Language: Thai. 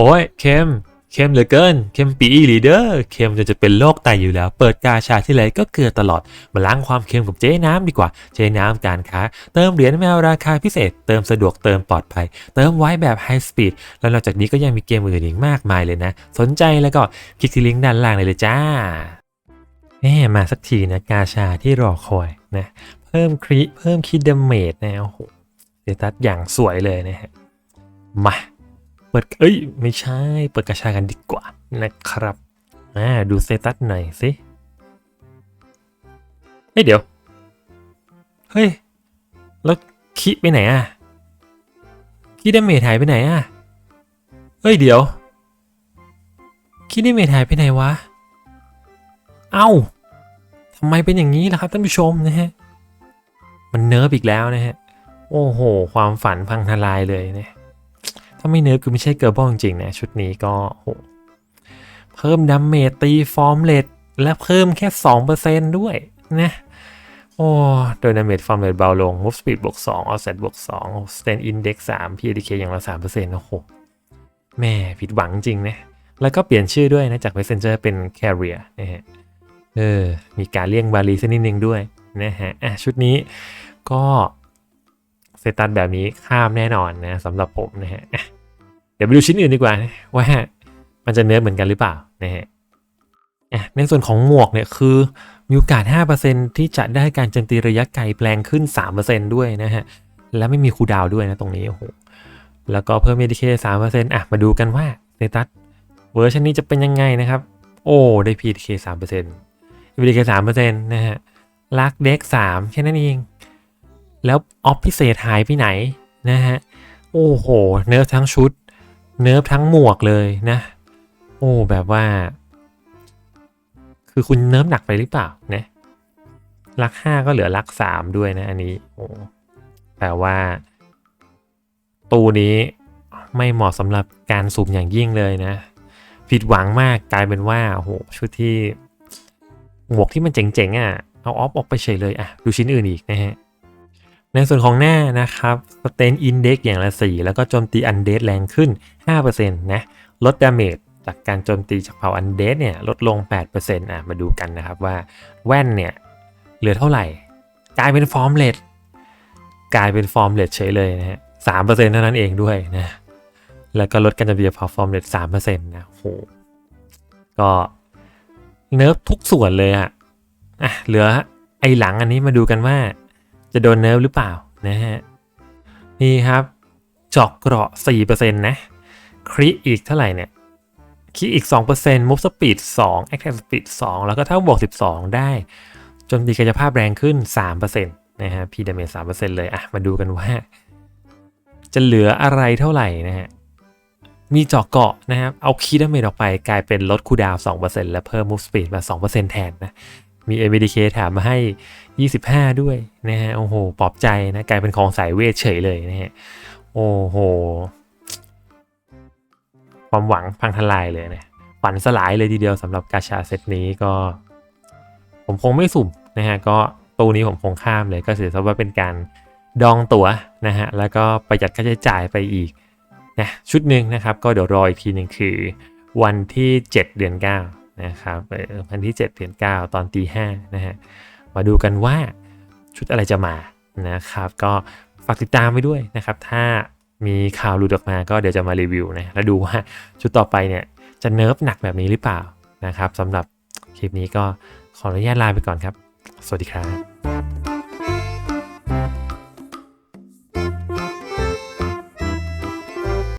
โอ้ยเค็มเค็มเหลือเกินเค็มปีอีหลีเดอร์เค็มจนจะเป็นโรคไตอยู่แล้ว เปิดกาชาที่ไรก็เกลือตลอด มาล้างความเค็มกับเจ๊น้ำดีกว่า เจ๊น้ำการค้า เติมเหรียญแมวราคาพิเศษ เติมสะดวกเติมปลอดภัย เติมไว้แบบไฮสปีดแล้วนอกจากนี้ก็ยังมีเกมอื่นอีกมากมายเลยนะ สนใจแล้วก็คลิกที่ลิงก์ด้านล่างเลยเลยจ้าแหมมาสักทีนะกาชาที่รอคอยนะเพิ่มคริเพิ่มคิดเดเมจนะโอ้โหเดตัสอย่างสวยเลยนะฮะมา เปิดเอ้ย ไม่ใช่ เปิดกระชากันดีกว่านะครับอ่าดูเซตัสหน่อยสิเฮ้ยเดี๋ยว เฮ้ย แล้วคิไปไหนอะคิดเมทหายไปไหนอะ เฮ้ยเดี๋ยว คิดเมทหายไปไหนวะ เอ้าทำไมเป็นอย่างนี้ล่ะครับท่านผู้ชมนะฮะ มันเนิร์ฟอีกแล้วนะฮะ โอ้โห ความฝันพังทลายเลยเนี่ย ถ้าไม่เนิร์ฟคือไม่ใช่เกิร์บอลจริงๆนะชุดนี้ก็โหเพิ่มดัมเมจตีฟอร์มเลตและเพิ่มแค่ 2%ด้วยนะโอ้โดยดัมเมจฟอร์มเลตเบาลง move speed บวก2 offset บวก2 stand index 3 PDK อย่างละ3%โอ้โห แม่ผิดหวังจริงนะ แล้วก็เปลี่ยนชื่อด้วยนะ จาก messenger เป็น carrier นะฮะ เออ มีการเลี่ยงบาลีสักนิดนึงด้วยนะฮะ อะ ชุดนี้ก็ เซตันแบบนี้ข้ามแน่นอนนะสำหรับผมนะฮะเดี๋ยวไปดูชิ้นอื่นดีกว่านะว่ามันจะเนื้อเหมือนกันหรือเปล่านะฮะในส่วนของหมวกเนี่ยคือมีโอกาส 5%ที่จะได้การโจมตีระยะไกลแปลงขึ้น 3%ด้วยนะฮะ และไม่มีคูดาวด้วยนะตรงนี้โอ้โหแล้วก็เพิ่ม MEDK 3%อะ มาดูกันว่าเซตัสเวอร์ชันนี้จะเป็นยังไงนะครับ โอ้ได้ PDK 3% MEDK 3%นะฮะลักเด็ก3แค่นั้นเอง แล้วออฟพิเศษหายไปไหนนะฮะ โอ้โห เนิร์ฟทั้งชุด เนิร์ฟทั้งหมวกเลยนะ โอ้แบบว่า คือคุณเนิร์ฟหนักไปหรือเปล่านะลักห้าก็เหลือลักสามด้วยนะอันนี้โอ้แปลว่า ตูนี้ไม่เหมาะสำหรับการสุ่มอย่างยิ่งเลยนะ ผิดหวังมากกลายเป็นว่าโอ้โหชุดที่หมวกที่มันเจ๋งๆอะเอาออฟออกไปเฉยเลยอะดูชิ้นอื่นอีกนะฮะ ในส่วนของหน้านะครับ Stain Index อย่างละ 4 แล้วก็โจมตี Undead แรงขึ้น 5%นะลดดาเมจจากการโจมตีจากเผ่า Undead เนี่ยลดลง 8%อะมาดูกันนะครับว่าแว่นเนี่ยเหลือเท่าไหร่ กลายเป็นฟอร์มเลดกลายเป็นฟอร์มเลดเฉยเลยนะฮะ3%เท่านั้นเองด้วยนะแล้วก็ลดการโจมตีจากเผ่าฟอร์มเลด3%นะโหก็เนิร์ฟทุกส่วนเลยอะอะเหลือไอหลังอันนี้มาดูกันว่า จะโดนเนิร์ฟหรือเปล่านะฮะนี่ครับเจาะเกราะ4%นะคริอีกเท่าไหร่เนี่ยคริอีก 2% move speed 2 attack speed 2 แล้วก็ถ้าบวก 12 ได้จนตีกายภาพแรงขึ้น 3%นะฮะ p damage 3%เลย อะ มาดูกันว่า จะเหลืออะไรเท่าไหร่นะฮะ มีเจาะเกาะนะครับ เอาคีดาเมจออกไปกลายเป็นลดคูดาว 2%และเพิ่ม move speed มา 2%แทนนะ มี ABDK ถามมาให้ 25 ด้วยนะฮะ โอ้โห ปลอบใจนะ กลายเป็นของสายเวทเฉยเลยนะฮะ โอ้โห ความหวังพังทลายเลยนะ ฝันสลายเลยทีเดียวสำหรับกาชาเซตนี้ก็ ผมคงไม่สุ่มนะฮะ ก็ตู้นี้ผมคงข้ามเลยก็ถือว่าเป็นการดองตั๋วนะฮะ แล้วก็ประหยัดค่าใช้จ่ายไปอีกนะชุดหนึ่งนะครับ ก็เดี๋ยวรออีกทีหนึ่งคือ วันที่ 7 เดือน 9 นะครับวันที่ 7 เดือน 9 ตอนตีห้านะฮะมาดูกันว่าชุดอะไรจะมานะครับก็ฝากติดตามไว้ด้วยนะครับ ถ้ามีข่าวหลุดออกมาก็เดี๋ยวจะมารีวิวนะแล้วดูว่าชุดต่อไปเนี่ยจะเนิร์ฟหนักแบบนี้หรือเปล่านะครับสำหรับคลิปนี้ก็ขออนุญาตลาไปก่อนครับ สวัสดีครับ